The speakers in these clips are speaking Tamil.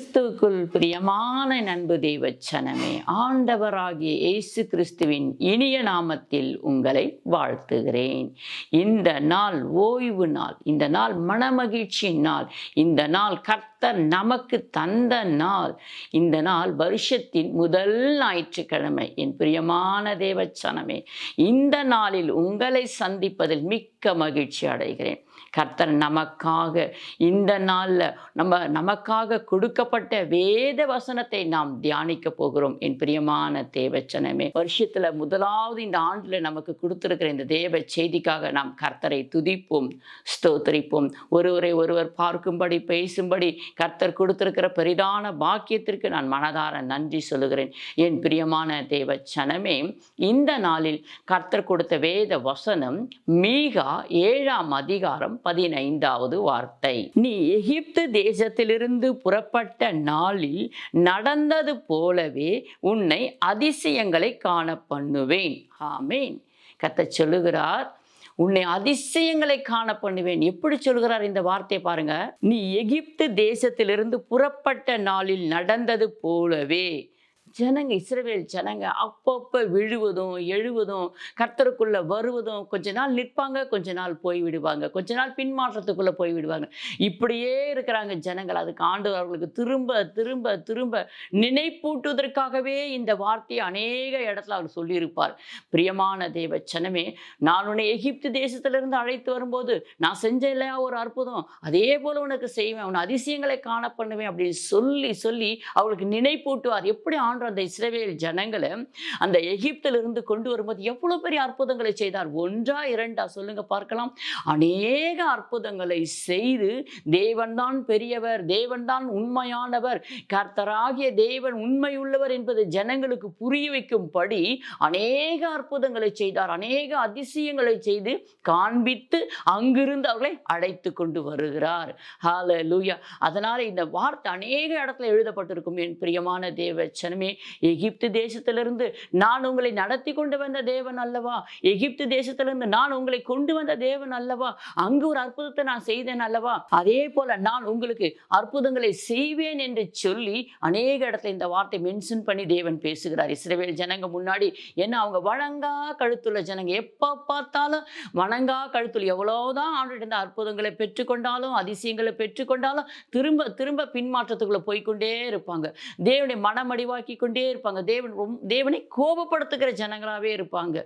கிறிஸ்துவுக்குள் பிரியமான நண்பு தெய்வச்சனமே ஆண்டவராகிய இயேசு கிறிஸ்துவின் இனிய நாமத்தில் உங்களை வாழ்த்துகிறேன். இந்த நாள் ஓய்வு நாள் இந்த நாள் மனமகிழ்ச்சி நாள் இந்த நாள் கர்த்தர் நமக்கு தந்த நாள் இந்த நாள் வருஷத்தின் முதல் ஞாயிற்றுக்கிழமை. என் பிரியமான தேவச்சனமே இந்த நாளில் உங்களை சந்திப்பதில் மிக்க மகிழ்ச்சி அடைகிறேன். கர்த்தர் நமக்காக இந்த நாளில் நம்ம நமக்காக கொடுக்கப்பட்ட வேத வசனத்தை நாம் தியானிக்க போகிறோம். என் பிரியமான தேவச்சனமே வருஷத்துல முதலாவது இந்த ஆண்டுல நமக்கு கொடுத்திருக்கிற இந்த தேவ செய்திக்காக நாம் கர்த்தரை துதிப்போம் ஸ்தோத்தரிப்போம். ஒருவரை ஒருவர் பார்க்கும்படி பேசும்படி கர்த்தர் கொடுத்திருக்கிற பெரிதான பாக்கியத்திற்கு நான் மனதார நன்றி சொல்லுகிறேன். என் பிரியமான தேவச்சனமே இந்த நாளில் கர்த்தர் கொடுத்த வேத வசனம் மீகா ஏழாம் அதிகாரம் பதினைந்தாவது வார்த்தை. நீ எகிப்து தேசத்திலிருந்து புறப்பட்ட நாளில் நடந்தது போலவே உன்னை அதிசயங்களை காண பண்ணுவேன். ஆமேன். கத்த சொல்லுகிறார் உன்னை அதிசயங்களை காண பண்ணுவேன். எப்படி சொல்கிறார் இந்த வார்த்தையை பாருங்க. நீ எகிப்து தேசத்திலிருந்து புறப்பட்ட நாளில் நடந்தது போலவே ஜனங்க இஸ்ரவேல் ஜனங்க அப்பப்போ விழுவதும் எழுவதும் கர்த்தருக்குள்ள வருவதும் கொஞ்ச நாள் நிற்பாங்க கொஞ்ச நாள் போய் விடுவாங்க கொஞ்ச நாள் பின்மாற்றத்துக்குள்ளே போய் விடுவாங்க. இப்படியே இருக்கிறாங்க ஜனங்கள். அதுக்கு ஆண்டு அவர்களுக்கு திரும்ப திரும்ப திரும்ப நினைப்பூட்டுவதற்காகவே இந்த வார்த்தையை அநேக இடத்துல அவர் சொல்லியிருப்பார். பிரியமான தேவ ஜனமே நான் உன்னை எகிப்து தேசத்திலிருந்து அழைத்து வரும்போது நான் செஞ்ச இல்லையா ஒரு அற்புதம் அதே போல உனக்கு செய்வேன் உன் அதிசயங்களை காண பண்ணுவேன் அப்படின்னு சொல்லி சொல்லி அவளுக்கு நினைப்பூட்டுவார். எப்படி ஆண்டு அந்த இஸ்ரேவேல் ஜனங்களை அந்த எகிப்திலிருந்து கொண்டு வரும்போது எவ்வளோ பெரிய அற்புதங்களை செய்தார்? ஒன்றா இரண்டா? சொல்லுங்க பார்க்கலாம். அநேக அற்புதங்களை செய்து தேவன்தான் பெரியவர் தேவன்தான் உண்மையானவர் கர்த்தராகிய தேவன் உண்மை உள்ளவர் என்பது ஜனங்களுக்கு புரிய வைக்கும்படி அநேக அற்புதங்களை செய்தார். அநேக அதிசயங்களை செய்து காண்பித்து அங்கிருந்து அவர்களை அழைத்து கொண்டு வருகிறார். ஹால லூயா அதனால் இந்த வார்த்தை அநேக இடத்துல எழுதப்பட்டிருக்கும். என் பிரியமான தேவச்சனமே எகிப்து தேசத்திலிருந்து நான் உங்களை நடத்தி கொண்டு வந்த தேவன் அல்லவா? எகிப்து தேசத்திலிருந்து நான் உங்களை கொண்டு வந்த தேவன் அல்லவா? அங்கு ஒரு அற்புதத்தை நான் செய்தேன் அல்லவா? அதே போல நான் உங்களுக்கு அற்புதங்களை செய்வேன் என்று சொல்லி அநேக இடத்துல இந்த வார்த்தை மென்ஷன் பண்ணி தேவன் பேசுகிறார். இஸ்ரேவேல் ஜனங்க முன்னாடி ஏன்னா அவங்க வணங்கா கழுத்துள்ள ஜனங்க. எப்போ பார்த்தாலும் வணங்கா கழுத்துல எவ்வளோதான் ஆண்டு இந்த அற்புதங்களை பெற்றுக்கொண்டாலும் அதிசயங்களை பெற்றுக்கொண்டாலும் திரும்ப திரும்ப பின்மாற்றத்துக்குள்ளே போய்கொண்டே இருப்பாங்க. தேவனை மனமடிவாக்கி கொண்டே இருப்பாங்க. தேவன் தேவனை கோபப்படுத்துகிற ஜனங்களாகவே இருப்பாங்க.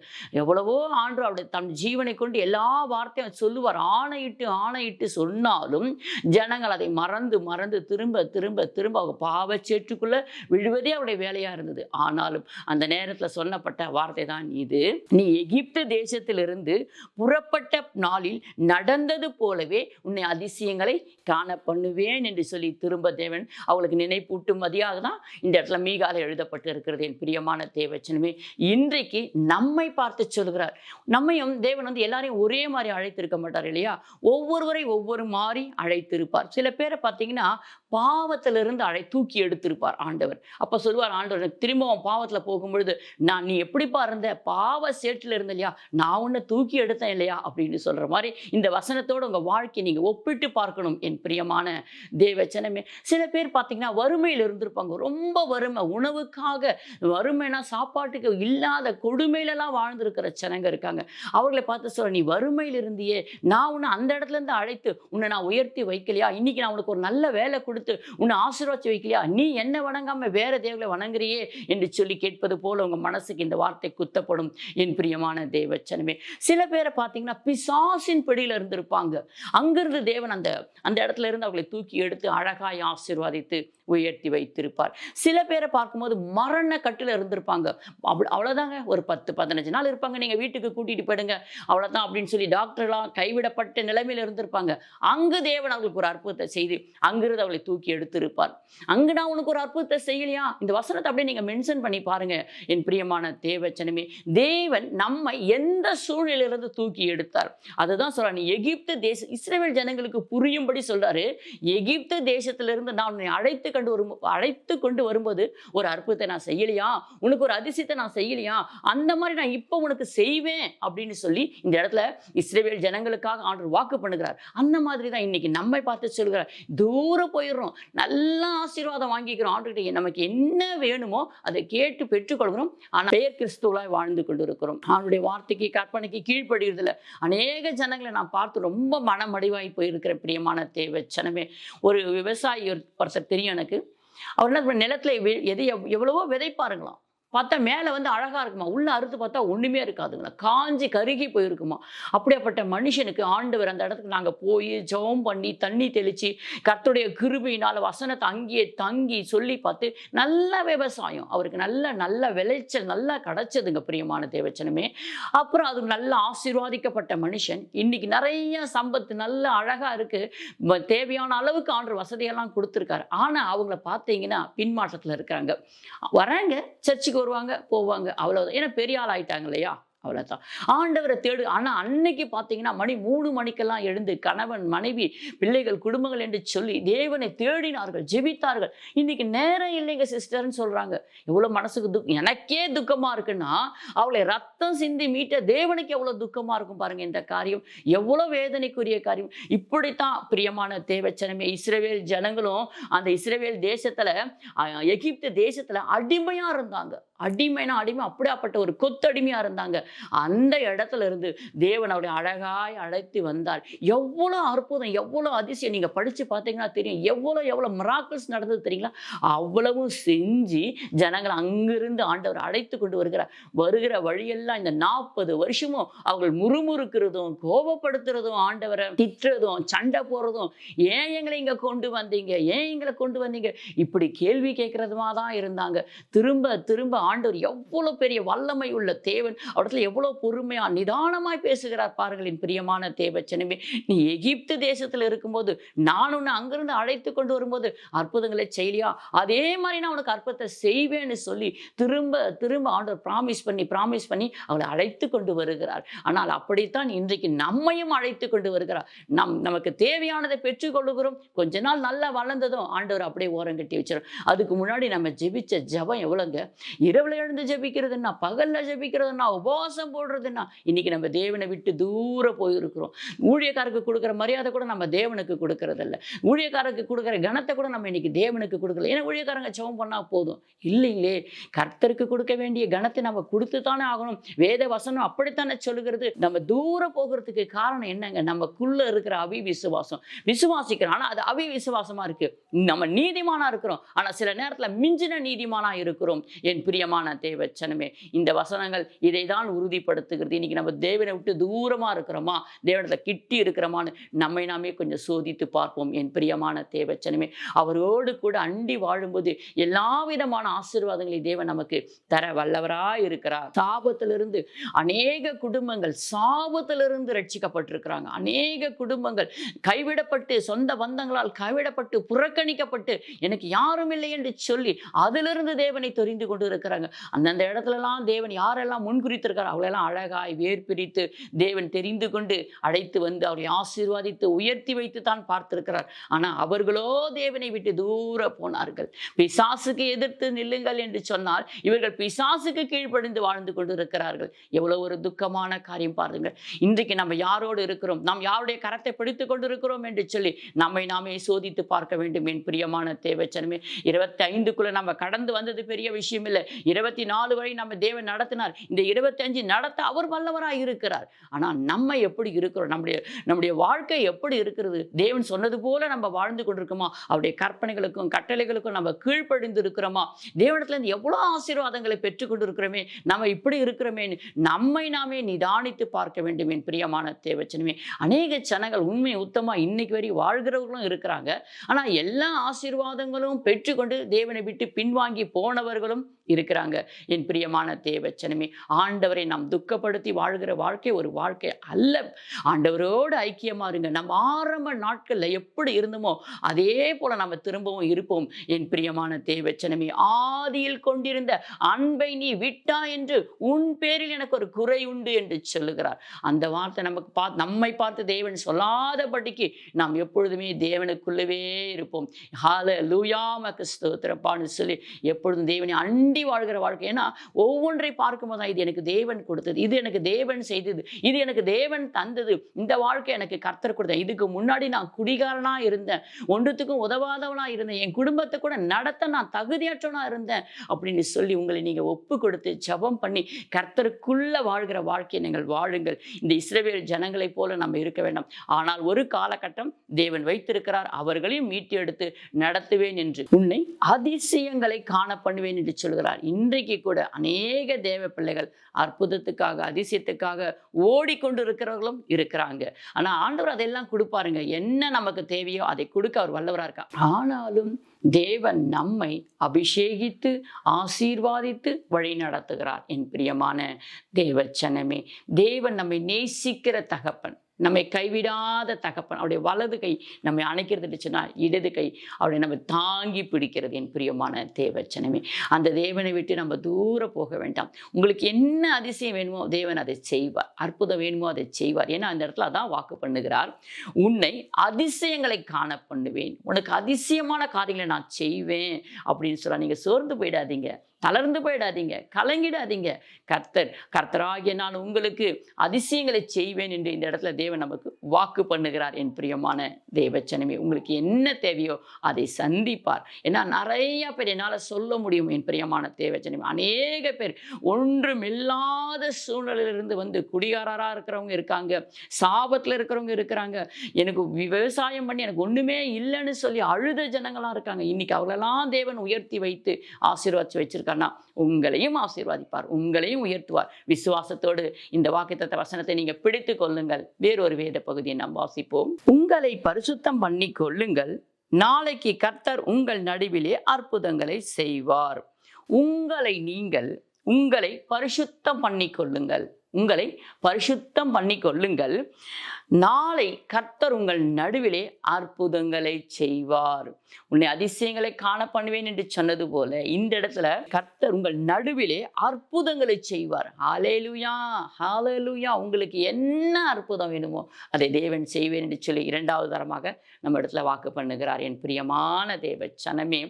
எவ்வளவோ ஆண்டு அவருடைய தன் ஜீவனை கொண்டு எல்லா வார்த்தையும் சொல்லுவார். ஆணையிட்டு ஆணையிட்டு சொன்னாலும் ஜனங்கள் அதை மறந்து மறந்து திரும்ப திரும்ப திரும்ப அவங்க பாவச்சேற்றுக்குள்ள விழுவதே அவருடைய வேலையா இருந்தது. ஆனாலும் அந்த நேரத்தில் சொன்னப்பட்ட வார்த்தை தான் இது. நீ எகிப்து தேசத்திலிருந்து புறப்பட்ட நாளில் நடந்தது போலவே உன்னை அதிசயங்களை காண பண்ணுவேன் என்று சொல்லி திரும்ப தேவன் அவளுக்கு நினைப்பூட்டும் மதியாக தான் இந்த இடத்துல மீகாலை எழுதப்பட்டு இருக்கிறது என் பிரியமான தேவச்சனமே. இன்றைக்கு நம்மை பார்த்து சொல்கிறார். நம்மையும் தேவன் வந்து எல்லாரையும் ஒரே மாதிரி அழைத்திருக்க மாட்டார் இல்லையா? ஒவ்வொருவரை ஒவ்வொரு மாதிரி அழைத்திருப்பார். சில பேரை பார்த்தீங்கன்னா பாவத்திலிருந்து அழை தூக்கி எடுத்திருப்பார் ஆண்டவர். அப்போ சொல்லுவார் ஆண்டவர் திரும்பவும் பாவத்தில் போகும்பொழுது நான் நீ எப்படிப்பா இருந்த? பாவ சேட்டில் இருந்த இல்லையா? நான் உன்னை தூக்கி எடுத்தேன் இல்லையா? அப்படின்னு சொல்கிற மாதிரி இந்த வசனத்தோடு உங்கள் வாழ்க்கையை நீங்கள் ஒப்பிட்டு பார்க்கணும் என் பிரியமான தேவச்சனமே. சில பேர் பார்த்தீங்கன்னா வறுமையில் இருந்திருப்பாங்க. ரொம்ப வறுமை உணவு உணவுக்காக வறுமைனா சாப்பாட்டுக்கு இல்லாத கொடுமையிலலாம் வாழ்ந்துருக்கிற ஜனங்க இருக்காங்க. அவர்களை பார்த்து சொல்ல நீ வறுமையில் இருந்தியே நான் உன்னை அந்த இடத்துல இருந்து அழைத்து உன்னை நான் உயர்த்தி வைக்கலையா? இன்றைக்கி நான் உனக்கு ஒரு நல்ல வேலை கொடுத்து உன்னை ஆசீர்வாச்சு வைக்கலையா? நீ என்ன வணங்காமல் வேற தேவங்களை வணங்குறியே? என்று சொல்லி கேட்பது போல் உங்கள் மனசுக்கு இந்த வார்த்தை குத்தப்படும் என் பிரியமான தேவச்சனமே. சில பேரை பார்த்தீங்கன்னா பிசாசின் பிடியில இருந்திருப்பாங்க. அங்கிருந்து தேவன் அந்த அந்த இடத்துல இருந்து அவர்களை தூக்கி எடுத்து அழகாய் ஆசீர்வாதித்து உயர்த்தி வைத்திருப்பார். சில பேரை பார்க்கும்போது மரண கட்டில் இருந்திருப்பாங்க. அவ்வளோ அவ்வளோதாங்க ஒரு பத்து பதினஞ்சு நாள் இருப்பாங்க. நீங்கள் வீட்டுக்கு கூட்டிகிட்டு போயிடுங்க. அவ்வளோதான் அப்படின்னு சொல்லி டாக்டர்லாம் கைவிடப்பட்ட நிலைமையில் இருந்திருப்பாங்க. அங்கு தேவன் அவங்களுக்கு ஒரு அற்புதத்தை செய்து. அங்கிருந்து அவளை தூக்கி எடுத்திருப்பார். அங்கு நான் உனக்கு ஒரு அற்புதத்தை செய்யலையா இந்த வசனத்தை அப்படியே நீங்கள் மென்ஷன் பண்ணி பாருங்க. என் பிரியமான தேவச்சனமே தேவன் நம்மை எந்த சூழ்நிலையிலிருந்து தூக்கி எடுத்தார்? அதுதான் சொல்கிறார் நீ எகிப்து தேச இஸ்ரேல் ஜனங்களுக்கு புரியும்படி சொல்றாரு. எகிப்து தேசத்திலிருந்து நான் உன்னை அழைத்து கண்டு வரும் அழைத்து கொண்டு வரும்போது ஒரு அற்புதத்தை நான் செய்யலையா? உனக்கு ஒரு அதிசயத்தை நான் செய்யலையா? அந்த மாதிரி நான் இப்போ உனக்கு செய்வேன் அப்படின்னு சொல்லி இந்த இடத்துல இஸ்ரேவேல் ஜனங்களுக்காக ஆண்டவர் வாக்கு பண்ணுகிறார். அந்த மாதிரி தான் இன்னைக்கு நம்மை பார்த்து சொல்கிறார். தூரம் போயிடுறோம். நல்லா ஆசீர்வாதம் வாங்கிக்கிறோம். ஆண்டுகிட்ட நமக்கு என்ன வேணுமோ அதை கேட்டு பெற்றுக்கொள்கிறோம். ஆனால் பெயர் கிறிஸ்துவலாய் வாழ்ந்து கொண்டு இருக்கிறோம் அவனுடைய வார்த்தைக்கு கற்பனைக்கு கீழ்ப்படுகிறதுல அநேக ஜனங்களை நான் பார்த்து ரொம்ப மனமடிவாகி போயிருக்கிற பிரியமான தேவை ஜனமே. ஒரு விவசாயி ஒருத்தர் தெரியும் எனக்கு. அவர் என்ன நிலத்தில் நிலத்துல எது எவ்- எவ்வளவோ விதைப்பாருங்களாம். பார்த்தா மேலே வந்து அழகா இருக்குமா? உள்ள அறுத்து பார்த்தா ஒண்ணுமே இருக்காதுங்களா? காஞ்சி கருகி போயிருக்குமா? அப்படியாப்பட்ட மனுஷனுக்கு ஆண்டவர் அந்த இடத்துக்கு நாங்க போய் ஜெபம் பண்ணி தண்ணி தெளிச்சு கர்த்தருடைய கிருபியினால் வசனத்தை அங்கேயே தங்கி சொல்லி பார்த்து நல்ல விவசாயம். அவருக்கு நல்ல நல்ல விளைச்சல் நல்லா கிடைச்சதுங்க பிரியமான தேவச்சனமே. அப்புறம் அது நல்ல ஆசீர்வாதிக்கப்பட்ட மனுஷன். இன்னைக்கு நிறைய சம்பத்து நல்ல அழகா இருக்கு. தேவையான அளவுக்கு ஆண்டு வசதியெல்லாம் கொடுத்துருக்காரு. ஆனா அவங்கள பார்த்தீங்கன்னா பின்மாற்றத்தில் இருக்கிறாங்க. வராங்க. சர்ச்சுக்கு வருவாங்க போவாங்க. அவ்வளோதான் ஏன்னா பெரிய ஆள் ஆயிட்டாங்க இல்லையா? அவ்வளோதான் ஆண்டவரை தேடு. ஆனால் அன்னைக்கு பார்த்தீங்கன்னா மணி மூணு மணிக்கெல்லாம் எழுந்து கணவன் மனைவி பிள்ளைகள் குடும்பங்கள் என்று சொல்லி தேவனை தேடினார்கள் ஜெபித்தார்கள். இன்னைக்கு நேரம் இல்லைங்க சிஸ்டர்னு சொல்றாங்க. எவ்வளோ மனசுக்கு துக் எனக்கே துக்கமா இருக்குன்னா அவளை ரத்தம் சிந்தி மீட்ட தேவனுக்கு எவ்வளோ துக்கமா இருக்கும் பாருங்க இந்த காரியம். எவ்வளோ வேதனைக்குரிய காரியம். இப்படித்தான் பிரியமான தேவச்சனமே இஸ்ரேவேல் ஜனங்களும் அந்த இஸ்ரேவேல் தேசத்துல எகிப்து தேசத்துல அடிமையா இருந்தாங்க. அடிமைனா அடிமை அப்படியாப்பட்ட ஒரு கொத்தடிமையாக இருந்தாங்க. அந்த இடத்துல இருந்து தேவன் அவருடைய அழகாய் அழைத்து வந்தார். எவ்வளோ அற்புதம் எவ்வளோ அதிசயம். நீங்க படிச்சு பார்த்தீங்கன்னா தெரியும். எவ்வளோ எவ்வளோ மிராக்கிள்ஸ் நடந்தது தெரியுங்களா? அவ்வளவும் செஞ்சு ஜனங்களை அங்கிருந்து ஆண்டவர் அழைத்து கொண்டு வருகிறார். வருகிற வழியெல்லாம் இந்த நாற்பது வருஷமும் அவர்கள் முறுமுறுக்கிறதும் கோபப்படுத்துறதும் ஆண்டவரை திட்டுறதும் சண்டை போடுறதும் ஏன் எங்களை இங்கே கொண்டு வந்தீங்க? ஏன் எங்களை கொண்டு வந்தீங்க? இப்படி கேள்வி கேட்கறதுமா தான் இருந்தாங்க. திரும்ப திரும்ப ஆண்டவர் எவ்வளவு பெரிய வல்லமை உள்ள தேவன். அவடத்துல எவ்வளவு பொறுமையா நிதானமாய் பேசுகிறார் பாருங்கள் என் பிரியமான தேவச்சனமே நீ எகிப்து தேசத்துல இருக்கும்போது நான் உன்னை அங்கிருந்து அழைத்து கொண்டு வரும்போது அற்புதங்களை செய்யலியா அதே மாதிரி நான் உனக்கு அற்புதத்தை செய்வேன்னு சொல்லி திரும்ப திரும்ப ஆண்டவர் ப்ராமிஸ் பண்ணி ப்ராமிஸ் பண்ணி அவளை அழைத்து கொண்டு வருகிறார். ஆனால் அப்படித்தான் இன்றைக்கு நம்மையும் அழைத்து கொண்டு வருகிறார். நம் நமக்கு தேவையானதை பெற்றுக்கொள்ளுகிறோம் கொஞ்ச நாள் நல்லா வளர்ந்ததும் ஆண்டவர் அப்படியே ஓரம் கட்டி வச்சிடும் அதுக்கு முன்னாடி நம்ம ஜெபிச்ச ஜெபம் எவ்வளோங்க இரவில் எழுந்து ஜெபிக்கிறதுன்னா பகல்ல ஜெபிக்கிறதுன்னா உபவாசம் போடுறதுன்னா இன்னைக்கு நம்ம தேவனை விட்டு தூரம் போயிருக்கிறோம். ஊழியக்காரருக்கு கொடுக்குற மரியாதை கூட நம்ம தேவனுக்கு கொடுக்கறதில்ல. ஊழியக்காரருக்கு கொடுக்குற கனத்தை கூட நம்ம இன்னைக்கு தேவனுக்கு கொடுக்கல. ஏன்னா ஊழியக்காரங்க சவம் பண்ணா போதும். இல்லைங்களே கர்த்தருக்கு கொடுக்க வேண்டிய கனத்தை நம்ம கொடுத்து தானே ஆகணும். வேத வசனம் அப்படித்தானே சொல்லுகிறது. நம்ம தூரம் போகிறதுக்கு காரணம் என்னங்க? நமக்குள்ளே இருக்கிற அவிவிசுவாசம். விசுவாசிக்கிறோம். ஆனா அது அவி விசுவாசமாக இருக்கு. நம்ம நீதிமானா இருக்கிறோம். ஆனா சில நேரத்துல மிஞ்சின நீதிமானா இருக்கிறோம். என் பிரிய பிரியமான தேவச்சனமே இந்த வசனங்கள் இதை தான் உறுதிப்படுத்துகிறது. இன்றைக்கி நம்ம தேவனை விட்டு தூரமாக இருக்கிறோமா? தேவனத்தை கிட்டி இருக்கிறோமான்னு நம்மை நாமே கொஞ்சம் சோதித்து பார்ப்போம். என் பிரியமான தேவச்சனமே அவரோடு கூட அண்டி வாழும்போது எல்லா விதமான ஆசீர்வாதங்களை தேவன் நமக்கு தர வல்லவராய் இருக்கிறார். சாபத்திலிருந்து அநேக குடும்பங்கள் சாபத்திலிருந்து ரட்சிக்கப்பட்டிருக்கிறாங்க. அநேக குடும்பங்கள் கைவிடப்பட்டு சொந்த பந்தங்களால் கைவிடப்பட்டு புறக்கணிக்கப்பட்டு எனக்கு யாரும் இல்லை என்று சொல்லி அதிலிருந்து தேவனை தெரிந்து கொண்டு இருக்கிறார் இருக்கிறாங்க அந்தந்த இடத்துலலாம் தேவன் யாரெல்லாம் முன்குறித்திருக்காரோ அவளெல்லாம் அழகாய் வேர்பிரித்து தேவன் தெரிந்து கொண்டு அழைத்து வந்து அவரை ஆசீர்வாதித்து உயர்த்தி வைத்து தான் பார்த்திருக்கிறார். ஆனால் அவர்களோ தேவனை விட்டு தூர போனார்கள். பிசாசுக்கு எதிர்த்து நில்லுங்கள் என்று சொன்னால் இவர்கள் பிசாசுக்கு கீழ்ப்படிந்து வாழ்ந்து கொண்டிருக்கிறார்கள். எவ்வளோ ஒரு துக்கமான காரியம் பாருங்கள். இன்றைக்கு நம்ம யாரோடு இருக்கிறோம்? நாம் யாருடைய கரத்தை பிடித்து கொண்டிருக்கிறோம் என்று சொல்லி நம்மை நாமே சோதித்து பார்க்க வேண்டும் என் பிரியமான தேவச்சனமே. இருபத்தி ஐந்துக்குள்ளே நம்ம கடந்து வந்தது பெரிய விஷயம் இல்லை. இருபத்தி நாலு வரை நம்ம தேவன் நடத்தினார். இந்த இருபத்தஞ்சு நடத்த அவர் வல்லவராக இருக்கிறார். ஆனால் நம்ம எப்படி இருக்கிறோம்? நம்முடைய நம்முடைய வாழ்க்கை எப்படி இருக்கிறது? தேவன் சொன்னது போல நம்ம வாழ்ந்து கொண்டிருக்கோமா? அவருடைய கற்பனைகளுக்கும் கட்டளைகளுக்கும் நம்ம கீழ்ப்படிந்து இருக்கிறோமா தேவனத்துலேருந்து எவ்வளோ ஆசீர்வாதங்களை பெற்றுக்கொண்டு இருக்கிறோமே நம்ம இப்படி இருக்கிறோமேன்னு நம்மை நாமே நிதானித்து பார்க்க வேண்டும் என் பிரியமான தேவச்சனமே. அநேக ஜனங்கள் உண்மை உத்தமாக இன்னைக்கு வரை வாழ்கிறவர்களும் இருக்கிறாங்க. ஆனால் எல்லா ஆசீர்வாதங்களும் பெற்றுக்கொண்டு தேவனை விட்டு பின்வாங்கி போனவர்களும் இருக்கிறாங்க. என் பிரியமான தேவச்சனமே ஆண்டவரை நாம் துக்கப்படுத்தி வாழ்கிற வாழ்க்கை ஒரு வாழ்க்கை அல்ல. ஆண்டவரோடு ஐக்கியமா இருங்க. நம்ம ஆரம்ப நாட்கள்ல எப்படி இருந்தோமோ அதே போல நம்ம திரும்பவும் இருப்போம். என் பிரியமான தேவச்சனமே ஆதியில் கொண்டிருந்த அன்பை நீ விட்டா என்று உன் பேரில் எனக்கு ஒரு குறை உண்டு என்று சொல்லுகிறார். அந்த வார்த்தை நமக்கு பா நம்மை பார்த்து தேவன் சொல்லாதபடிக்கு நாம் எப்பொழுதுமே தேவனுக்குள்ளவே இருப்போம். ஹால லூயாமக்கு ஸ்தோத்திரப்பான்னு சொல்லி எப்பொழுதும் தேவனை அண்டி வாழ்கிற வாழ்க்கை. ஏன்னா ஒவ்வொன்றை பார்க்கும்போது தான் இது எனக்கு தேவன் கொடுத்தது இது எனக்கு தேவன் செய்தது இது எனக்கு தேவன் தந்தது. இந்த வாழ்க்கை எனக்கு கர்த்தர் கொடுத்த இதுக்கு முன்னாடி நான் குடிகாரனா இருந்தேன். ஒன்றுத்துக்கும் உதவாதவனா இருந்தேன். என் குடும்பத்தை கூட நடத்த நான் தகுதியற்றவனா இருந்தேன் அப்படின்னு சொல்லி உங்களை நீங்க ஒப்பு கொடுத்து ஜெபம் பண்ணி கர்த்தருக்குள்ள வாழ்கிற வாழ்க்கையை நீங்கள் வாழுங்கள். இந்த இஸ்ரவேல் ஜனங்களைப் போல நம்ம இருக்க வேண்டாம். ஆனால் ஒரு காலகட்டம் தேவன் வைத்திருக்கிறார். அவர்களையும் மீட்டு எடுத்து நடத்துவேன் என்று. உன்னை அதிசயங்களை காண பண்ணுவேன் என்று சொல்கிறார் இன்றைக்கு கூட அநேக தேவ பிள்ளைகள் அற்புதத்துக்காக அதிசயத்துக்காக ஓடிக்கொண்டு இருக்கிறவர்களும் இருக்கிறாங்க. ஆனால் ஆண்டவர் அதெல்லாம் கொடுப்பாருங்க. என்ன நமக்கு தேவையோ அதை கொடுக்க அவர் வல்லவராக இருக்கா? ஆனாலும் தேவன் நம்மை அபிஷேகித்து ஆசீர்வாதித்து வழி நடத்துகிறார். என் பிரியமான தேவச்சனமே தேவன் நம்மை நேசிக்கிற தகப்பன். நம்மை கைவிடாத தகப்பன் அவருடைய வலது கை நம்மை அணைக்கிறது சொன்னால் இடது கை அவருடைய நம்ம தாங்கி பிடிக்கிறது என் பிரியமான தேவச்சனமே. அந்த தேவனை விட்டு நம்ம தூர போக வேண்டாம். உங்களுக்கு என்ன அதிசயம் வேணுமோ தேவன் அதை செய்வார். அற்புதம் வேணுமோ அதை செய்வார். ஏன்னா அந்த இடத்துல அதான் வாக்கு பண்ணுகிறார். உன்னை அதிசயங்களை காண பண்ணுவேன். உனக்கு அதிசயமான காரியங்களை நான் செய்வேன் அப்படின்னு சொல்ல நீங்கள் சோர்ந்து போயிடாதீங்க. தளர்ந்து போயிடாதீங்க. கலங்கிடாதீங்க. கர்த்தர் கர்த்தராகிய நான் உங்களுக்கு அதிசயங்களை செய்வேன் என்று இந்த இடத்துல தேவன் நமக்கு வாக்கு பண்ணுகிறார். என் பிரியமான தேவச்சனமே உங்களுக்கு என்ன தேவையோ அதை சந்திப்பார். ஏன்னா நிறைய பேர் என்னால் சொல்ல முடியும் என் பிரியமான தேவச்சனமே. அநேக பேர் ஒன்றுமில்லாத சூழ்நிலையிலிருந்து வந்து குடிகாரராக இருக்கிறவங்க இருக்காங்க. சாபத்தில் இருக்கிறவங்க இருக்கிறாங்க. எனக்கு விவசாயம் பண்ணி எனக்கு ஒன்றுமே இல்லைன்னு சொல்லி அழுத ஜனங்களாக இருக்காங்க. இன்னைக்கு அவங்களெல்லாம் தேவன் உயர்த்தி வைத்து ஆசீர்வாதிச்சு வச்சிருக்காருன்னா உங்களையும் ஆசீர்வாதிப்பார் உங்களையும் உயர்த்துவார். விசுவாசத்தோடு இந்த வாக்குத்தத்த வசனத்தை நீங்க பிடித்து கொள்ளுங்கள். வேறொரு வேத பகுதியை நாம் வாசிப்போம். உங்களை பரிசுத்தம் பண்ணி கொள்ளுங்கள். நாளைக்கு கர்த்தர் உங்கள் நடுவிலே அற்புதங்களை செய்வார். உங்களை நீங்கள் உங்களை பரிசுத்தம் பண்ணி கொள்ளுங்கள். உங்களை பரிசுத்தம் பண்ணி கொள்ளுங்கள். நாளை கர்த்தர் உங்கள் நடுவிலே அற்புதங்களை செய்வார். உன்னை அதிசயங்களை காண பண்ணுவேன் என்று சொன்னது போல இந்த இடத்துல கர்த்தர் உங்கள் நடுவிலே அற்புதங்களை செய்வார். ஹாலேலுயா ஹாலேலுயா உங்களுக்கு என்ன அற்புதம் வேணுமோ அதை தேவன் செய்வேன் என்று சொல்லி இரண்டாவது தரமாக நம்ம இடத்துல வாக்கு பண்ணுகிறார். என் பிரியமான தேவ சனமே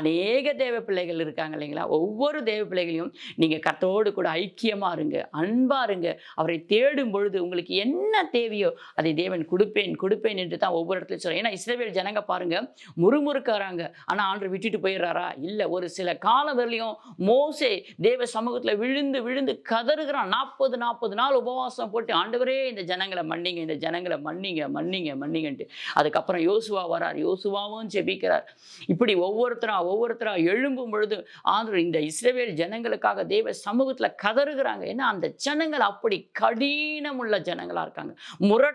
அநேக தேவ பிள்ளைகள் இருக்காங்க இல்லைங்களா? ஒவ்வொரு தேவ பிள்ளைகளையும் நீங்கள் கர்த்தரோடு கூட ஐக்கியமா இருங்க அன்பா இருங்க. அவரை தேடும் பொழுது உங்களுக்கு என்ன தேவையோ அதை தேவன் கொடுப்பேன் கொடுப்பேன் என்று தான் ஒவ்வொரு இடத்துல சொல்கிறேன் ஏன்னா இஸ்ரேவேல் ஜனங்க பாருங்கள் முறுமுறுக்கறாங்க ஆனால் ஆண்டு விட்டுட்டு போயிடுறாரா? இல்லை ஒரு சில காலம் வரலையும் மோசே தேவ சமூகத்தில் விழுந்து விழுந்து கதறுகிறான். நாற்பது நாற்பது நாள் உபவாசம் போட்டு ஆண்டவரே இந்த ஜனங்களை மன்னிங்க இந்த ஜனங்களை மன்னிங்க மன்னிங்க மன்னிங்கன்ட்டு. அதுக்கப்புறம் யோசுவா வரார். யோசுவாவும் ஜெபிக்கிறார். இப்படி ஒவ்வொருத்தரா ஒவ்வொருத்தரா எழும்பும் பொழுது ஆண்டு இந்த இஸ்ரேவேல் ஜனங்களுக்காக தேவ சமூகத்தில் கதறுகிறாங்க. ஏன்னா அந்த ஜனங்கள் அப்படி கடினமுள்ள ஜனங்களாக இருக்காங்க. முரட்டாட்டம்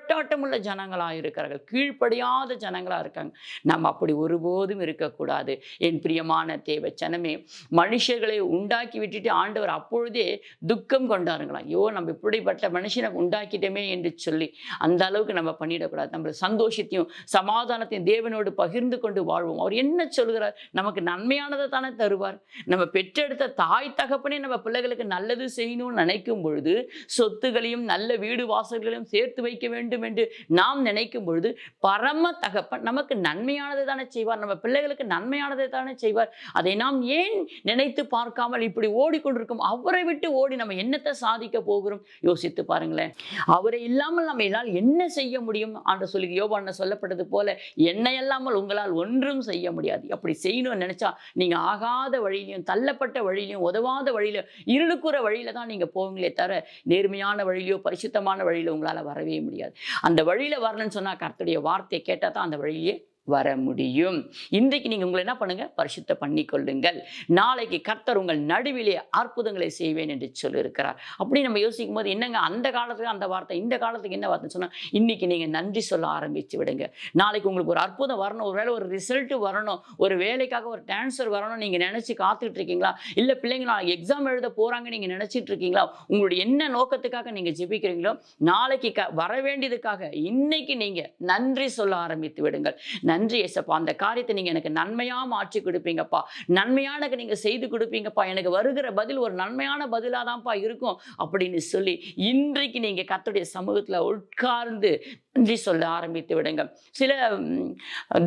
உள்ள ஜனங்களாக இருக்கிறார்கள். கீழ்ப்படியாத ஜனங்களா இருக்காங்க. நம்ம அப்படி ஒருபோதும் இருக்கக்கூடாது. என் பிரியமான தேவச்சனமே ஜனமே மனுஷர்களை உண்டாக்கி விட்டுட்டு ஆண்டவர் அப்பொழுதே துக்கம் கொண்டாருங்களாம். ஐயோ நம்ம இப்படிப்பட்ட மனுஷனை உண்டாக்கிட்டோமே என்று சொல்லி அந்த அளவுக்கு நம்ம பண்ணிடக்கூடாது. நம்மளை சந்தோஷத்தையும் சமாதானத்தையும் தேவனோடு பகிர்ந்து கொண்டு வாழ்வோம். அவர் என்ன சொல்கிறார்? நமக்கு நன்மையானதை தானே தருவார். நம்ம பெற்றெடுத்த தாய் தகப்பனே நம்ம பிள்ளைகளுக்கு நல்லது செய்யணும்னு நினைக்கும் பொழுது சொத்துகளையும் நல்ல வீடு வாசல்களையும் சேர்த்து வைக்க வேண்டும் என்று நாம் நினைக்கும் பொழுது பரம தகப்பன் நமக்கு நன்மையானதை தானே செய்வார். நம்ம பிள்ளைகளுக்கு நன்மையானதை தானே செய்வார். அதை நாம் ஏன் நினைத்து பார்க்காமல் இப்படி ஓடிக்கொண்டிருக்கும்? அவரை விட்டு ஓடி நம்ம என்னத்தை சாதிக்க போகிறோம்? யோசித்து பாருங்களேன். அவரை இல்லாமல் நம்ம என்னால் என்ன செய்ய முடியும்? என்று சொல்லி யோபான சொல்லப்பட்டது போல என்னை இல்லாமல் உங்களால் ஒன்றும் செய்ய முடியாது. அப்படி செய்யணும்னு நினைச்சா நீங்க ஆகாத வழியிலையும் தள்ளப்பட்ட வழியிலையும் உதவாத வழியில இருளுக்குற வழியில தான் நீங்க போவீங்களே தவிர நேர்மையான வழியிலோ பரிசுத்தமான வழியிலோ உங்களால வரவே முடியாது. அந்த வழியில வரணும்னு சொன்னா கர்த்தருடைய வார்த்தையை கேட்டால் தான் அந்த வழியே வர முடியும். இன்றைக்கு நீங்கள் உங்களை என்ன பண்ணுங்க? பரிசுத்த பண்ணி கொள்ளுங்கள் நாளைக்கு கர்த்தர் உங்கள் நடுவிலே அற்புதங்களை செய்வேன் என்று சொல்லியிருக்கிறார். அப்படி நம்ம யோசிக்கும் போது என்னங்க அந்த காலத்துக்கு அந்த வார்த்தை இந்த காலத்துக்கு என்ன வார்த்தை சொன்னால் இன்னைக்கு நீங்கள் நன்றி சொல்ல ஆரம்பித்து விடுங்க. நாளைக்கு உங்களுக்கு ஒரு அற்புதம் வரணும். ஒரு வேளை ஒரு ரிசல்ட் வரணும். ஒரு வேலைக்காக ஒரு டான்சர் வரணும் நீங்கள் நினச்சி காத்துட்டு இருக்கீங்களா? இல்லை பிள்ளைங்க நாளைக்கு எக்ஸாம் எழுத போகிறாங்க நீங்கள் நினச்சிட்டு இருக்கீங்களா? உங்களுடைய என்ன நோக்கத்துக்காக நீங்கள் ஜெபிக்கிறீங்களோ நாளைக்கு க வர வேண்டியதுக்காக இன்னைக்கு நீங்கள் நன்றி சொல்ல ஆரம்பித்து விடுங்கள். நன்றி ஏசப்பா. அந்த காரியத்தை நீங்கள் எனக்கு நன்மையாக மாற்றி கொடுப்பீங்கப்பா. நன்மையான நீங்கள் செய்து கொடுப்பீங்கப்பா. எனக்கு வருகிற பதில் ஒரு நன்மையான பதிலாக தான்ப்பா இருக்கும் அப்படின்னு சொல்லி இன்றைக்கு நீங்கள் கத்துடைய சமூகத்தில் உட்கார்ந்து நன்றி சொல்ல ஆரம்பித்து விடுங்க. சில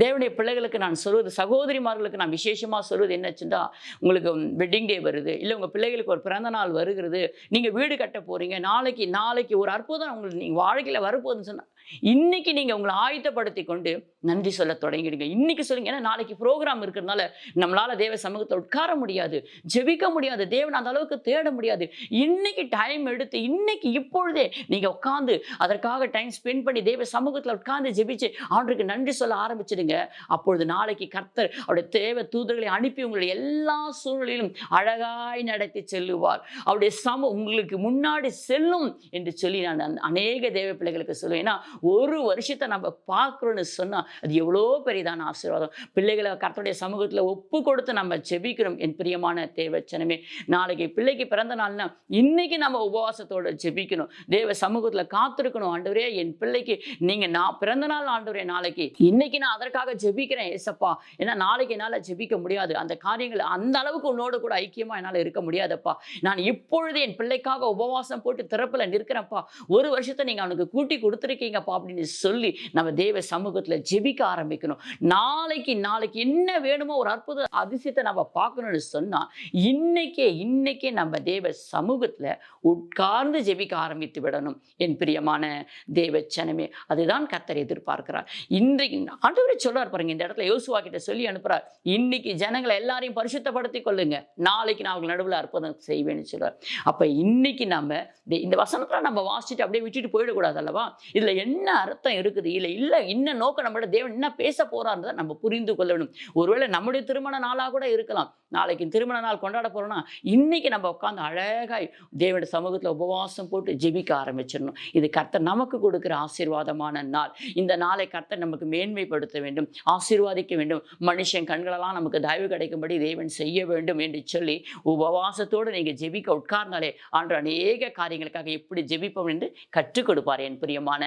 தேவனுடைய பிள்ளைகளுக்கு நான் சொல்வது சகோதரிமார்களுக்கு நான் விசேஷமாக சொல்வது என்னச்சுன்னா உங்களுக்கு வெட்டிங் டே வருது இல்லை உங்கள் பிள்ளைகளுக்கு ஒரு பிறந்த நாள் வருகிறது நீங்கள் வீடு கட்ட போகிறீங்க நாளைக்கு நாளைக்கு ஒரு அற்புதம் உங்களுக்கு நீங்கள் வாழ்க்கையில் வரப்போகுதுன்னு சொன்னால் இன்னைக்கு நீங்கள் உங்களை ஆயத்தப்படுத்தி கொண்டு நன்றி சொல்ல தொடங்கிடுங்க. இன்னைக்கு சொல்லுங்க ஏன்னா நாளைக்கு ப்ரோக்ராம் இருக்கிறதுனால நம்மளால தேவ சமூகத்தை உட்கார முடியாது ஜெபிக்க முடியாது தேவன் அந்த அளவுக்கு தேட முடியாது. இன்னைக்கு டைம் எடுத்து இன்னைக்கு இப்பொழுதே நீங்க உட்காந்து அதற்காக டைம் ஸ்பெண்ட் பண்ணி தேவ சமூகத்தில் உட்காந்து ஜெபிச்சு ஆண்டுக்கு நன்றி சொல்ல ஆரம்பிச்சிடுங்க. அப்பொழுது நாளைக்கு கர்த்தர் அவருடைய தேவ தூதர்களை அனுப்பி உங்களுடைய எல்லா சூழ்நிலையிலும் அழகாய் நடத்தி செல்லுவார். அவருடைய சம உங்களுக்கு முன்னாடி செல்லும் என்று சொல்லி நான் அநேக தேவ பிள்ளைகளுக்கு சொல்லுவேன். ஏன்னா ஒரு வருஷத்தை நம்ம பார்க்குறோன்னு சொன்னால் அது எவ்வளோ பெரியதான ஆசீர்வாதம். பிள்ளைகளை கர்த்தருடைய சமூகத்தில் ஒப்பு கொடுத்து நம்ம ஜெபிக்கிறோம். என் பிரியமான தேவச்சனமே நாளைக்கு பிள்ளைக்கு பிறந்த நாள்னா இன்னைக்கு நம்ம உபவாசத்தோட ஜெபிக்கணும். தேவ சமூகத்தில் காத்திருக்கணும். ஆண்டவரே என் பிள்ளைக்கு நீங்கள் நான் பிறந்த நாள் ஆண்டவரே நாளைக்கு இன்னைக்கு நான் அதற்காக ஜெபிக்கிறேன் ஏசப்பா. ஏன்னா நாளைக்கு என்னால் ஜெபிக்க முடியாது. அந்த காரியங்கள் அந்த அளவுக்கு உன்னோடு கூட ஐக்கியமாக என்னால் இருக்க முடியாதப்பா. நான் இப்பொழுது என் பிள்ளைக்காக உபவாசம் போட்டு திறப்பில் நிற்கிறேன்ப்பா. ஒரு வருஷத்தை நீங்கள் அவனுக்கு கூட்டி கொடுத்துருக்கீங்கப்பா அப்படின்னு சொல்லி நம்ம தேவ சமூகத்தில் ஜெபிக்க ஆரம்பிக்கணும். நாளைக்கு நாளைக்கு என்ன வேணுமோ ஒரு அற்புத அதிசயத்தை நம்ம பார்க்கணும்னு சொன்னால் இன்னைக்கே இன்னைக்கே நம்ம தேவ சமூகத்தில் உட்கார்ந்து ஜெபிக்க ஆரம்பித்து விடணும். என் பிரியமான தேவச்சனமே அதுதான் கத்தர் எதிர்பார்க்கிறார். இன்றைக்கு ஆண்டவரே சொல்றார் பாருங்க இந்த இடத்துல யோசுவா கிட்ட சொல்லி அனுப்புறார். இன்னைக்கு ஜனங்களை எல்லாரையும் பரிசுத்தப்படுத்தி கொள்ளுங்க. நாளைக்கு நான் அவங்க நடுவில் அற்புதம் செய்வேன்னு சொல்றார். அப்ப இன்னைக்கு நம்ம இந்த- வசனத்தில் வசனத்துல நம்ம வாசிச்சுட்டு அப்படியே விட்டுட்டு போயிடக்கூடாது அல்லவா? இதுல என்ன அர்த்தம் இருக்குது? இல்லை இல்லை இன்னும் நோக்கம் நம்மளோட தேவன் என்ன பேச போறான்றதை நம்ம புரிந்து கொள்ளணும். ஒருவேளை நம்முடைய திருமண நாளாக கூட இருக்கலாம். நாளைக்கு திருமண நாள் கொண்டாட போகிறோன்னா இன்றைக்கி நம்ம உட்காந்து அழகாய் தேவனுடைய சமூகத்தில் உபவாசம் போட்டு ஜெபிக்க ஆரம்பிச்சிடணும். இது கர்த்தர் நமக்கு கொடுக்குற ஆசீர்வாதமான நாள். இந்த நாளை கர்த்தர் நமக்கு மேன்மைப்படுத்த வேண்டும் ஆசீர்வாதிக்க வேண்டும். மனுஷன் கண்களெல்லாம் நமக்கு தயவு கிடைக்கும்படி தேவன் செய்ய வேண்டும் என்று சொல்லி உபவாசத்தோடு நீங்கள் ஜெபிக்க உட்கார்ந்தாலே ஆண்டு அநேக காரியங்களுக்காக எப்படி ஜெபிப்போம் என்று கற்றுக் கொடுப்பார் என் பிரியமான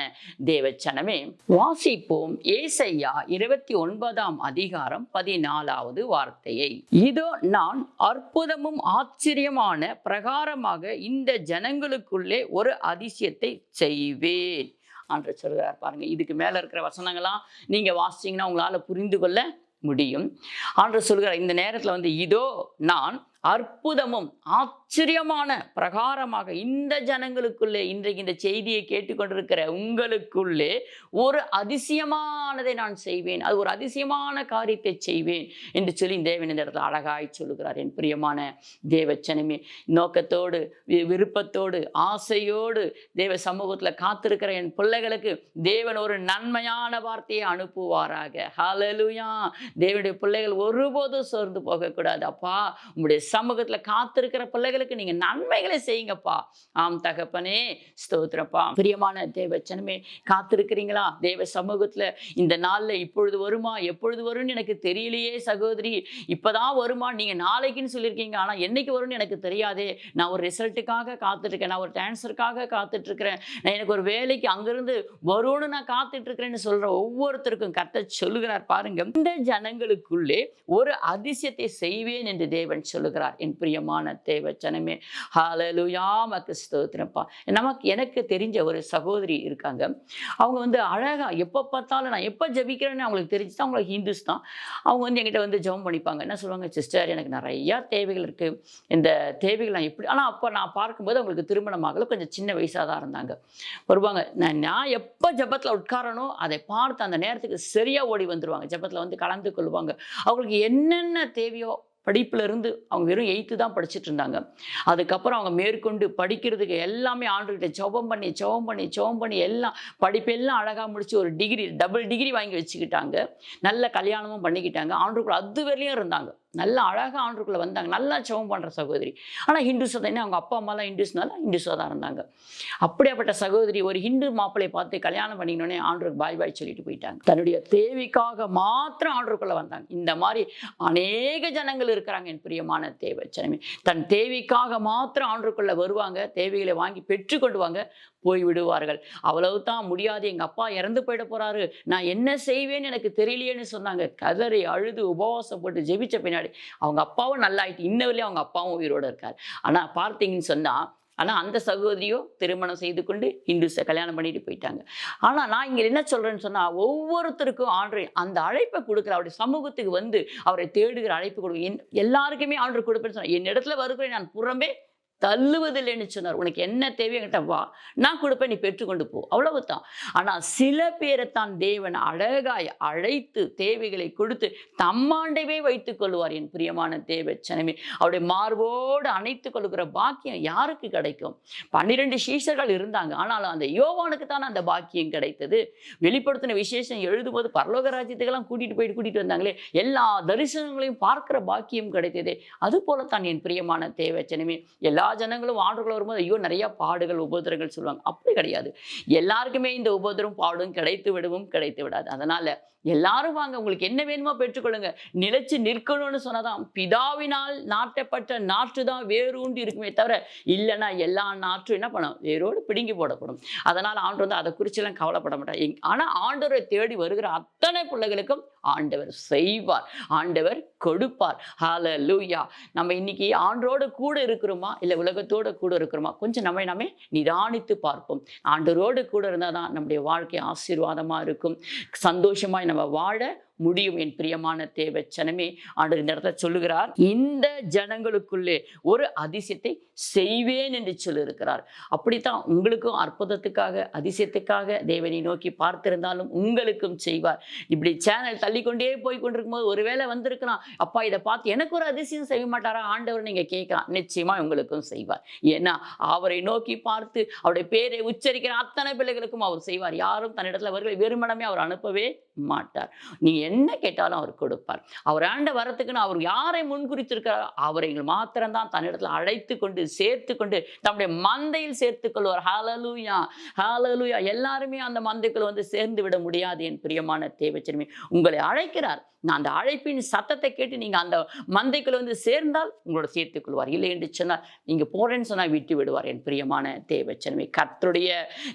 தேவச்சனமே. வாசிப்போம் ஏசையா இருபத்தி ஒன்பதாம் அதிகாரம் பதினாலாவது வார்த்தையை. இதோ நான் அற்புதமும் ஆச்சரியமான பிரகாரமாக இந்த ஜனங்களுக்குள்ளே ஒரு அதிசயத்தை செய்வேன் என்று சொல்கிறார் பாருங்க இதுக்கு மேலே இருக்கிற வசனங்களாம் நீங்கள் வாசிச்சீங்கன்னா உங்களால் புரிந்து கொள்ள முடியும். ஆண்டு சொல்கிறார் இந்த நேரத்தில் வந்து இதோ நான் அற்புதமும் ஆச்சரியமான பிரகாரமாக இந்த ஜனங்களுக்குள்ளே இன்றைக்கு இந்த செய்தியை கேட்டுக்கொண்டிருக்கிற உங்களுக்குள்ளே ஒரு அதிசயமானதை நான் செய்வேன். அது ஒரு அதிசயமான காரியத்தை செய்வேன் என்று சொல்லி தேவன் இந்த இடத்துல அழகாய் சொல்லுகிறார். என் பிரியமான தேவச்சனமே நோக்கத்தோடு விருப்பத்தோடு ஆசையோடு தேவ சமூகத்தில் காத்திருக்கிற என் பிள்ளைகளுக்கு தேவன் ஒரு நன்மையான வார்த்தையை அனுப்புவாராக. ஹலலுயா தேவனுடைய பிள்ளைகள் ஒருபோதும் சோர்ந்து போகக்கூடாது. அப்பா உங்களுடைய சமூகத்தில் காத்திருக்கிற பிள்ளைகளுக்கு நீங்க நன்மைகளை செய்யுங்கப்பா. ஆம் தகப்பனே ஸ்தோத்திரப்பா. பிரியமான தேவச்சனமே காத்திருக்கிறீங்களா? தேவ சமூகத்துல இந்த நாள்ல இப்பொழுது வருமா? எப்பொழுது வரும்னு எனக்கு தெரியலையே சகோதரி. இப்பதான் வருமா? நீங்க நாளைக்குன்னு சொல்லியிருக்கீங்க ஆனா என்னைக்கு வரும்னு எனக்கு தெரியாதே. நான் ஒரு ரிசல்ட்டுக்காக காத்துட்டு இருக்கேன் நான் ஒரு டான்ஸருக்காக காத்துட்டு இருக்கிறேன் நான் எனக்கு ஒரு வேலைக்கு அங்கிருந்து வரும்னு நான் காத்துட்டு இருக்கிறேன்னு சொல்ற ஒவ்வொருத்தருக்கும் கத்த சொல்லுகிறார் பாருங்க. இந்த ஜனங்களுக்குள்ளே ஒரு அதிசயத்தை செய்வேன் என்று தேவன் சொல்லுகிறார். என் பிரியமான தேவச்சனமே ஜனமே மக்கு ஸ்தோத்திரப்பா. நமக்கு எனக்கு தெரிஞ்ச ஒரு சகோதரி இருக்காங்க. அவங்க வந்து அழகா எப்போ பார்த்தாலும் நான் எப்போ ஜெபிக்கிறேன்னு அவங்களுக்கு தெரிஞ்சு தான் அவங்களுக்கு ஹிந்துஸ் தான். அவங்க வந்து எங்கிட்ட வந்து ஜெபம் பண்ணிப்பாங்க. என்ன சொல்லுவாங்க? சிஸ்டர் எனக்கு நிறையா தேவைகள் இருக்குது இந்த தேவைகள் நான் எப்படி ஆனால் அப்போ நான் பார்க்கும்போது அவங்களுக்கு திருமணமாகல கொஞ்சம் சின்ன வயசாக தான் இருந்தாங்க. வருவாங்க. நான் நான் எப்போ ஜபத்தில் உட்காரனோ அதை பார்த்து அந்த நேரத்துக்கு சரியாக ஓடி வந்துருவாங்க. ஜபத்தில் வந்து கலந்து கொள்வாங்க. அவங்களுக்கு என்னென்ன தேவையோ படிப்புலேருந்து அவங்க வெறும் எயித்து தான் படிச்சுட்டு இருந்தாங்க அதுக்கப்புறம் அவங்க மேற்கொண்டு படிக்கிறதுக்கு எல்லாமே ஆண்டுகிட்ட சோபம் பண்ணி சோபம் பண்ணி சோபம் பண்ணி எல்லாம் படிப்பெல்லாம் அழகாக முடிச்சு ஒரு டிகிரி டபுள் டிகிரி வாங்கி வச்சுக்கிட்டாங்க. நல்ல கல்யாணமும் பண்ணிக்கிட்டாங்க. ஆண்டுக்குள்ள அது வரையிலும் இருந்தாங்க. நல்ல அழகாக ஆண்டுக்குள்ளே வந்தாங்க. நல்லா சவம் பண்ணுற சகோதரி. ஆனால் ஹிந்துஸாக தானே அவங்க அப்பா அம்மாலாம் ஹிந்துஸ்னால ஹிந்துஸாக தான் இருந்தாங்க. அப்படியாப்பட்ட சகோதரி ஒரு ஹிந்து மாப்பிளை பார்த்து கல்யாணம் பண்ணினோடனே ஆண்டுக்கு பாய் பாய் சொல்லிட்டு போயிட்டாங்க. தன்னுடைய தேவைக்காக மாத்திரம் ஆண்டுக்குள்ளே வந்தாங்க. இந்த மாதிரி அநேக ஜனங்கள் இருக்கிறாங்க என் பிரியமான தேவை தன் தேவைக்காக மாத்திரம் ஆண்டுக்குள்ளே வருவாங்க தேவைகளை வாங்கி பெற்றுக்கொண்டு வாங்க போய் விடுவார்கள் அவ்வளவு தான் முடியாது. எங்கள் அப்பா இறந்து போயிட போறாரு. நான் என்ன செய்வேன்னு எனக்கு தெரியலையேன்னு சொன்னாங்க. கதறி அழுது உபவாசப்பட்டு ஜெபிச்ச பின்னாடி அவங்க அப்பாவும் நல்லாயிட்டு இன்ன வரையும் அவங்க அப்பாவும் உயிரோடு இருக்கார். ஆனால் பார்த்தீங்கன்னு சொன்னால் ஆனால் அந்த சகோதரியோ திருமணம் செய்து கொண்டு இந்துஸை கல்யாணம் பண்ணிட்டு போயிட்டாங்க. ஆனால் நான் இங்கே என்ன சொல்கிறேன்னு சொன்னால் ஒவ்வொருத்தருக்கும் ஆண்டு அந்த அழைப்பை கொடுக்குற அவருடைய சமூகத்துக்கு வந்து அவரை தேடுகிற அழைப்பு கொடுக்க என் எல்லாருக்குமே ஆண்டு கொடுப்பேன்னு சொன்னால் என் இடத்துல வருகிறேன் நான் புறம்பே தள்ளுவதில்லைன்னு சொன்னார். உனக்கு என்ன தேவையோ என்கிட்ட வா. நான் கொடுப்பேன் நீ பெற்றுக்கொண்டு போ. அவ்வளவுதான். ஆனால் சில பேரை தான் தேவன் அழகாய் அழைத்து தேவைகளை கொடுத்து தம்மாண்டவே வைத்துக் கொள்வார். என் பிரியமான தேவச்சனமே அவருடைய மார்போடு அணைத்துக் கொள்கிற பாக்கியம் யாருக்கு கிடைக்கும்? பன்னிரெண்டு சீஷர்கள் இருந்தாங்க. ஆனாலும் அந்த யோவானுக்கு தான் அந்த பாக்கியம் கிடைத்தது. வெளிப்படுத்தின விசேஷம் எழுதும்போது பரலோக ராஜ்யத்துக்கெல்லாம் கூட்டிகிட்டு போயிட்டு கூட்டிகிட்டு வந்தாங்களே எல்லா தரிசனங்களையும் பார்க்கிற பாக்கியம் கிடைத்ததே. அது போலத்தான் என் பிரியமான தேவச்சனமே எல்லா ஜனங்களும் ஆண்டுகள் வரும்போது ஐயோ நிறைய பாடுகள் உபோதரங்கள் சொல்லுவாங்க. அப்படி கிடையாது. எல்லாருக்குமே இந்த உபோதரம் பாடும் கிடைத்து விடவும் கிடைத்து விடாது. அதனால எல்லாரும் வாங்க உங்களுக்கு என்ன வேணுமோ பெற்றுக்கொள்ளுங்க. நிலைச்சு நிற்கணும்னு சொன்னதான் பிதாவினால் நாட்டப்பட்ட நாற்று தான் வேரூண்டு இருக்குமே தவிர இல்லைன்னா எல்லா நாற்றும் என்ன பண்ணும்? வேரோடு பிடுங்கி போடப்படும். அதனால் ஆண்டு வந்து அதை குறிச்செல்லாம் கவலைப்பட மாட்டார். ஆனால் ஆண்டவரை தேடி வருகிற அத்தனை பிள்ளைகளுக்கும் ஆண்டவர் செய்வார் ஆண்டவர் கொடுப்பார். ஹால லூயா நம்ம இன்னைக்கு ஆண்டோடு கூட இருக்கிறோமா? இல்லை உலகத்தோட கூட இருக்கிறோமா? கொஞ்சம் நம்மை நாமே நிதானித்து பார்ப்போம். ஆண்டரோடு கூட இருந்தால் தான் நம்முடைய வாழ்க்கை ஆசீர்வாதமாக இருக்கும். சந்தோஷமாய் நம்ம வாழ முடியும் என் பிரியமான தேவச்சனமே. ஆண்டு இந்த இடத்துல சொல்லுகிறார் இந்த ஜனங்களுக்குள்ளே ஒரு அதிசயத்தை செய்வேன் என்று சொல்லியிருக்கிறார். அப்படித்தான் உங்களுக்கும் அற்புதத்துக்காக அதிசயத்துக்காக தேவனை நோக்கி பார்த்திருந்தாலும் உங்களுக்கும் செய்வார். இப்படி சேனல் தள்ளிக்கொண்டே போய் கொண்டிருக்கும்போது ஒருவேளை வந்திருக்கலாம். அப்பா இதை பார்த்து எனக்கு ஒரு அதிசயம் செய்ய மாட்டாரா? ஆண்டவர் நீங்க கேட்கலாம். நிச்சயமா உங்களுக்கும் செய்வார். ஏன்னா அவரை நோக்கி பார்த்து அவருடைய பேரை உச்சரிக்கிற அத்தனை பிள்ளைகளுக்கும் அவர் செய்வார். யாரும் தன்னிடத்தில் அவர்களை வெறுமனமே அவர் அனுப்பவே மாட்டார். நீங்க என்ன கேட்டாலும் அவர் கொடுப்பார். அவர் ஆண்ட வரத்துக்குன்னு அவர் யாரை முன்குறித்திருக்கிறாரோ அவரை மாத்திரம்தான் தன்னிடத்தில் அழைத்து கொண்டு சேர்த்து கொண்டு தம்முடைய மந்தையில் சேர்த்து கொள்வார். ஹாலலூயா ஹாலலூயா எல்லாருமே அந்த மந்தைக்குள்ள வந்து சேர்ந்து விட முடியாது என் பிரியமான தேவச்சனமே உங்களை அழைக்கிறார். நான் அந்த அழைப்பின் சத்தத்தை கேட்டு நீங்கள் அந்த மந்தைக்குள்ள வந்து சேர்ந்தால் உங்களோட சேர்த்துக் கொள்வார் இல்லை என்று சொன்னால் நீங்கள் போறேன்னு சொன்னால் விட்டு விடுவார். என் பிரியமான தேவச்சனமே கர்த்தருடைய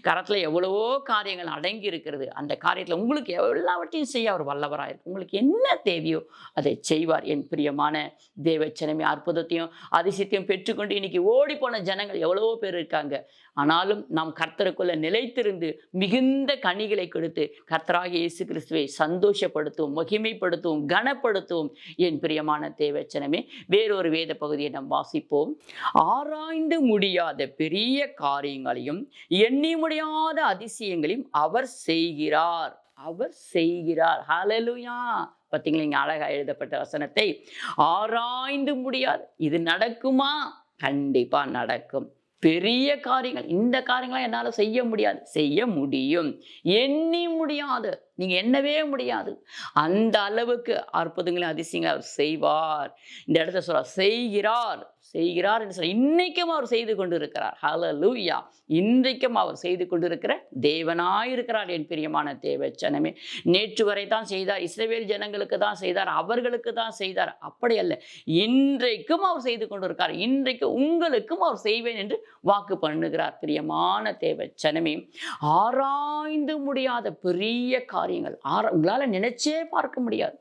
கரத்தில் எவ்வளவோ காரியங்கள் அடங்கி இருக்கிறது. அந்த காரியத்தில் உங்களுக்கு எல்லாவற்றையும் செய்ய அவர் வல்லவராக இருக்கு உங்களுக்கு என்ன தேவையோ அதை செய்வார். என் பிரியமான தேவச்சனமே அற்புதத்தையும் அதிசயத்தையும் பெற்றுக்கொண்டு இன்னைக்கு ஓடி போன ஜனங்கள் எவ்வளவோ பேர் இருக்காங்க. ஆனாலும் நாம் கர்த்தருக்குள்ள நிலைத்திருந்து மிகுந்த கனிகளை கொடுத்து கர்த்தராக இயேசு கிறிஸ்துவை சந்தோஷப்படுத்தும் சந்தோஷப்படுத்துவோம் மகிமைப்படுத்துவோம் கனப்படுத்துவோம் என் பிரியமான தேவச்சனமே. வேறொரு வேத பகுதியை நாம் வாசிப்போம். ஆராய்ந்து முடியாத பெரிய காரியங்களையும் எண்ணி முடியாத அதிசயங்களையும் அவர் செய்கிறார். அவர் செய்கிறார். ஹலலுயா பார்த்தீங்களா இங்கே அழகா எழுதப்பட்ட வசனத்தை. ஆராய்ந்து முடியாது. இது நடக்குமா? கண்டிப்பா நடக்கும். பெரிய காரியங்கள் இந்த காரியங்களை என்னால் செய்ய முடியாது. செய்ய முடியும். எண்ணி முடியாது. நீங்க எண்ணவே முடியாது. அந்த அளவுக்கு அற்புதங்களை அதிசயங்களை அவர் செய்வார். இந்த இடத்துல சொல்ற செய்கிறார் செய்கிறார் என்று சொல்ல இன்னைக்கும் அவர் செய்து கொண்டு இருக்கிறார் லூயா இன்றைக்கும் அவர் செய்து கொண்டிருக்கிற தேவனாயிருக்கிறார் என் பிரியமான தேவச்சனமே. நேற்று வரை தான் செய்தார் இஸ்ரவேல் ஜனங்களுக்கு தான் செய்தார் அவர்களுக்கு தான் செய்தார். அப்படி அல்ல. இன்றைக்கும் அவர் செய்து கொண்டிருக்கார் இன்றைக்கு உங்களுக்கும் அவர் செய்வேன் என்று வாக்கு பண்ணுகிறார் பிரியமான தேவச்சனமே. ஆராய்ந்து முடியாத பெரிய காரியங்கள். ஆற உங்களால் நினைச்சே பார்க்க முடியாது.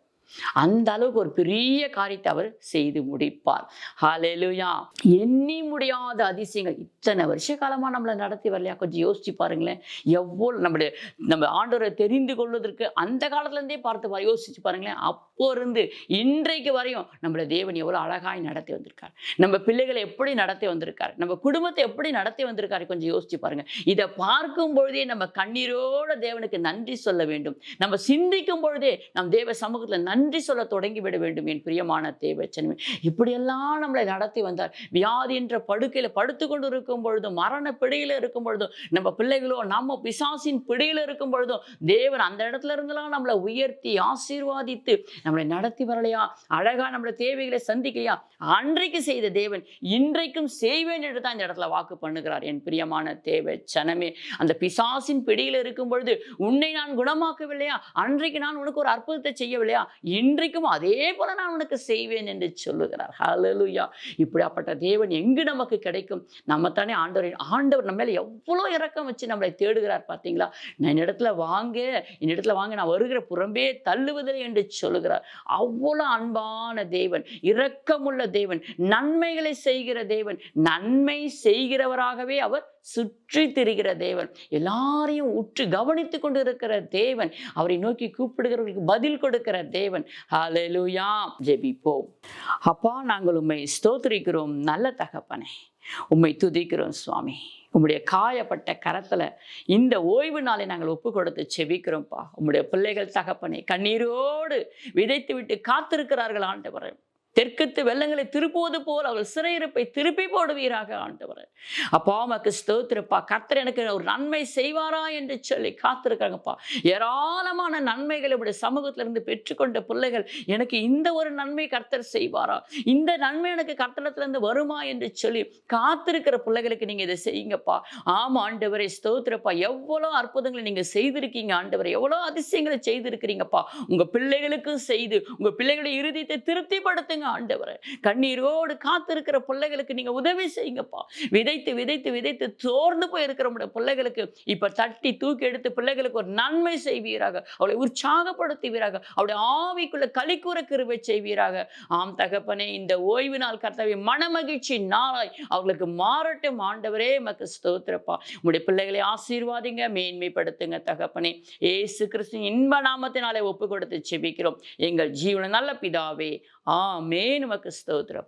அந்த அளவுக்கு ஒரு பெரிய காரியத்தை அவர் செய்து முடிப்பார். ஹalleluya எண்ணி முடியாத அதிசயங்கள். இத்தனை வருஷ காலமாக நம்மளை நடத்தி வரலையா? கொஞ்சம் யோசிச்சு பாருங்களேன். எவ்வளோ நம்மளுடைய நம்ம ஆண்டவரை தெரிந்து கொள்வதற்கு அந்த காலத்துலேருந்தே பார்த்து பா- யோசிச்சு பாருங்களேன். அப்போ இருந்து இன்றைக்கு வரையும் நம்மளை தேவன் எவ்வளோ அழகாய் நடத்தி வந்திருக்கார். நம்ம பிள்ளைகளை எப்படி நடத்தி வந்திருக்கார்? நம்ம குடும்பத்தை எப்படி நடத்தி வந்திருக்காரு? கொஞ்சம் யோசிச்சு பாருங்க. இதை பார்க்கும் பொழுதே நம்ம கண்ணீரோட தேவனுக்கு நன்றி சொல்ல வேண்டும். நம்ம சிந்திக்கும் பொழுதே நம் தேவ சமூகத்தில் நன்றி நன்றி சொல்ல தொடங்கி விட வேண்டும் என் பிரியமான தேவச்சனமே இப்படியெல்லாம் நம்மளை நடத்தி வந்தார். வியாதி என்ற படுக்கையில படுத்து கொண்டு இருக்கும் பொழுதும் மரண பிடியில இருக்கும் பொழுதும் நம்ம பிள்ளைகளோ நம்ம பிசாசின் பிடியில் இருக்கும் பொழுதும் தேவன் அந்த இடத்துல இருந்தெல்லாம் நம்மளை உயர்த்தி ஆசீர்வாதித்து நம்மளை நடத்தி வரலையா? அழகா நம்மளோட தேவைகளை சந்திக்கலையா? அன்றைக்கு செய்த தேவன் இன்றைக்கும் செய்வேன் என்று தான் இந்த இடத்துல வாக்கு பண்ணுகிறார் என் பிரியமான தேவச்சனமே சனமே அந்த பிசாசின் பிடியில் இருக்கும் பொழுது உன்னை நான் குணமாக்கவில்லையா? அன்றைக்கு நான் உனக்கு ஒரு அற்புதத்தை செய்யவில்லையா? இன்றைக்கும் அதே போல நான் உனக்கு செய்வேன் என்று சொல்லுகிறார். ஹலலுயா இப்படியாப்பட்ட தேவன் எங்கு நமக்கு கிடைக்கும்? நம்ம தானே ஆண்டவர் ஆண்டவர் நம்ம மேலே எவ்வளோ இறக்கம் வச்சு நம்மளை தேடுகிறார் பார்த்தீங்களா? நான் இந்த இடத்துல வாங்க இந்த இடத்துல வாங்க நான் வருகிற புறம்பே தள்ளுவதில்லை என்று சொல்லுகிறார். அவ்வளோ அன்பான தேவன் இரக்கமுள்ள தேவன் நன்மைகளை செய்கிற தேவன் நன்மை செய்கிறவராகவே அவர் சுற்றி திரிகிற தேவன். எல்லாரையும் உற்று கவனித்து கொண்டு இருக்கிற தேவன். அவரை நோக்கி கூப்பிடுகிறவர்களுக்கு பதில் கொடுக்கிற தேவன். ஹalleluya ஜெபிப்போம். அப்பா நாங்கள் உண்மை ஸ்தோத்திரிக்கிறோம். நல்ல தகப்பனே. உண்மை துதிக்கிறோம் சுவாமி. உம்முடைய காயப்பட்ட கரத்துல இந்த ஓய்வு நாளை நாங்கள் ஒப்பு கொடுத்து செபிக்கிறோம்ப்பா. உம்முடைய பிள்ளைகள் தகப்பனே கண்ணீரோடு விதைத்து விட்டு காத்திருக்கிறார்கள் ஆண்டவரே. தெற்கத்து வெள்ளங்களை திருப்புவது போல் அவள் சிறையிருப்பை திருப்பி போடுவீராக ஆண்டவர். அப்பா உமக்கு ஸ்தோத்திரப்பா. கர்த்தர் எனக்கு ஒரு நன்மை செய்வாரா என்று சொல்லி காத்திருக்காங்கப்பா ஏராளமான நன்மைகள் உடைய சமூகத்திலிருந்து பெற்றுக்கொண்ட பிள்ளைகள் எனக்கு இந்த ஒரு நன்மை கர்த்தர் செய்வாரா? இந்த நன்மை எனக்கு கர்த்தனத்திலிருந்து வருமா என்று சொல்லி காத்திருக்கிற பிள்ளைகளுக்கு நீங்க இதை செய்யுங்கப்பா. ஆமா ஆண்டவரை ஸ்தோத்திரப்பா. எவ்வளோ அற்புதங்களை நீங்க செய்திருக்கீங்க ஆண்டவர். எவ்வளோ அதிசயங்களை செய்திருக்கிறீங்கப்பா. உங்க பிள்ளைகளுக்கும் செய்து உங்க பிள்ளைகளுடைய இறுதியத்தை திருப்திப்படுத்துங்க ஆண்டவரே. கண்ணீரோடு காத்திருக்கிற பிள்ளைகளுக்கு நீங்க உதவி செய்யுங்கப்பா. விதைத்து விதைத்து விதைத்து சோர்ந்து போயிருக்கிற உடைய பிள்ளைகளுக்கு இப்ப தட்டி தூக்கி எடுத்து பிள்ளைகளுக்கு ஒரு நன்மை செய்வீராக. அவளை உற்சாகப்படுத்துவீராக. அவளுடைய ஆவிக்குள்ள களிக்கூற கிருவை செய்வீராக. ஆம் தகப்பனே இந்த ஓய்வு நாள் கர்த்தவை மனமகிழ்ச்சி நாளாய் அவர்களுக்கு மாறட்டும். ஆண்டவரே மக்கு ஸ்தோத்திரப்பா. உங்களுடைய பிள்ளைகளை ஆசீர்வாதிங்க மேன்மைப்படுத்துங்க தகப்பனே. ஏசு கிறிஸ்து இன்ப நாமத்தினாலே ஒப்பு கொடுத்து செபிக்கிறோம். எங்கள் ஜீவன நல்ல பிதாவே ஆமேன். உமக்கு ஸ்தோத்திரம்.